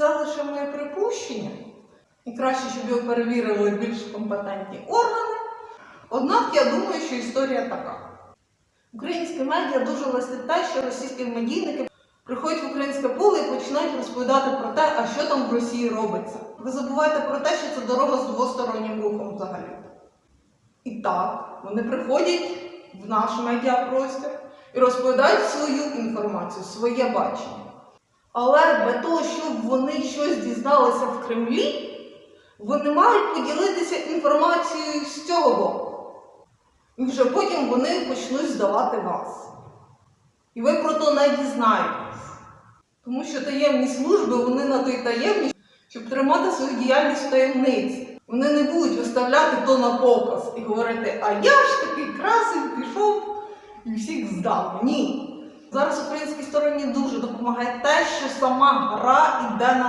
Це лише моє припущення. І краще, щоб його перевірили більш компетентні органи. Однак я думаю, що історія така. Українське медіа дуже листить те, що російські медійники приходять в українське поле і починають розповідати про те, а що там в Росії робиться. Ви забуваєте про те, що це дорога з двостороннім рухом взагалі. І так, вони приходять в наш медіапростір і розповідають свою інформацію, своє бачення. Але для того, щоб вони щось дізналися в Кремлі, вони мають поділитися інформацією з цього боку. І вже потім вони почнуть здавати вас. І ви про то не дізнаєтесь. Тому що таємні служби, вони на то й таємні, щоб тримати свою діяльність в таємниці. Вони не будуть виставляти то на показ і говорити, а я ж такий красень пішов і всіх здав. Ні. Зараз українській стороні дуже допомагає те, що сама гра йде на